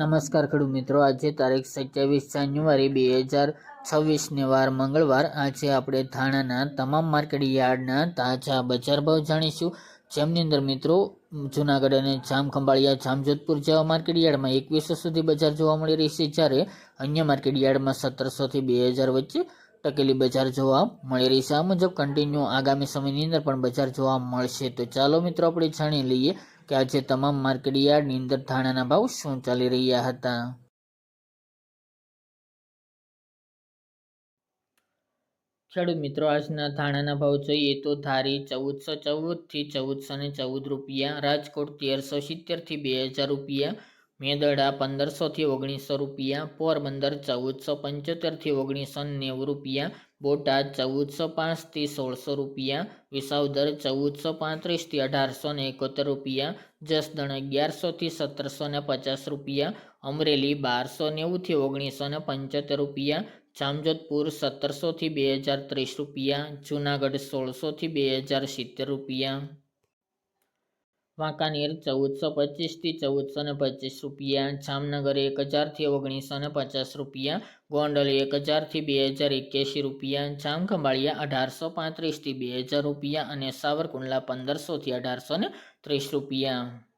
નમસ્કાર ખેડૂત મિત્રો, આજે તારીખ સત્યાવીસ જાન્યુઆરી બે હજાર છવ્વીસની વાર મંગળવાર, આજે આપણે થાણાના તમામ માર્કેટ યાર્ડના તાજા બજાર ભાવ જાણીશું. જેમની અંદર મિત્રો, જુનાગઢ અને જામખંભાળિયા, જામજોધપુર જેવા માર્કેટ યાર્ડમાં એકવીસો સુધી બજાર જોવા મળી રહી છે, જ્યારે અન્ય માર્કેટ યાર્ડમાં સત્તરસોથી બે હજાર વચ્ચે ટકેલી બજાર જોવા મળી રહી છે. આ મુજબ કન્ટિન્યુ આગામી સમયની અંદર પણ બજાર જોવા મળશે. તો ચાલો મિત્રો, આપણે જાણી લઈએ કે આજે તમામ માર્કેટ યાર્ડની અંદર ધાણાના ભાવ શું ચાલી રહ્યા હતા? ખેડૂત મિત્રો, આજના ધાણાના ભાવ જોઈએ તો ધારી ચૌદસો ચૌદથી ચૌદસો ને ચૌદ રૂપિયા, રાજકોટ તેરસો સિત્તેરથી બે હજાર રૂપિયા, મેદડા પંદરસોથી ઓગણીસો રૂપિયા, પોરબંદર ચૌદસો પંચોતેરથી ઓગણીસો નેવું રૂપિયા બોટાદ ચૌદસો પાંચથી સોળસો રૂપિયા વિસાવદર ચૌદસો પાંત્રીસથી અઢારસો ને એકોતેર રૂપિયા જસદણ અગિયારસોથી સત્તરસો ને પચાસ રૂપિયા, અમરેલી બારસો નેવુંથી ઓગણીસો ને પંચોતેર રૂપિયા, જામજોધપુર સત્તરસોથી બે હજાર ત્રીસ રૂપિયા, જુનાગઢ સોળસોથી બે હજાર સિત્તેર રૂપિયા. વાંકાનેર ચૌદસો પચીસથી ચૌદસો ને પચીસ રૂપિયા, જામનગર એક હજારથી ઓગણીસો ને પચાસ રૂપિયા, ગોંડલ એક હજારથી બે હજાર એક્યાસી રૂપિયા, જામખંભાળિયા અઢારસો પાંત્રીસથી બે હજાર રૂપિયા અને સાવરકુંડલા પંદરસોથી અઢારસો ને ત્રીસ રૂપિયા.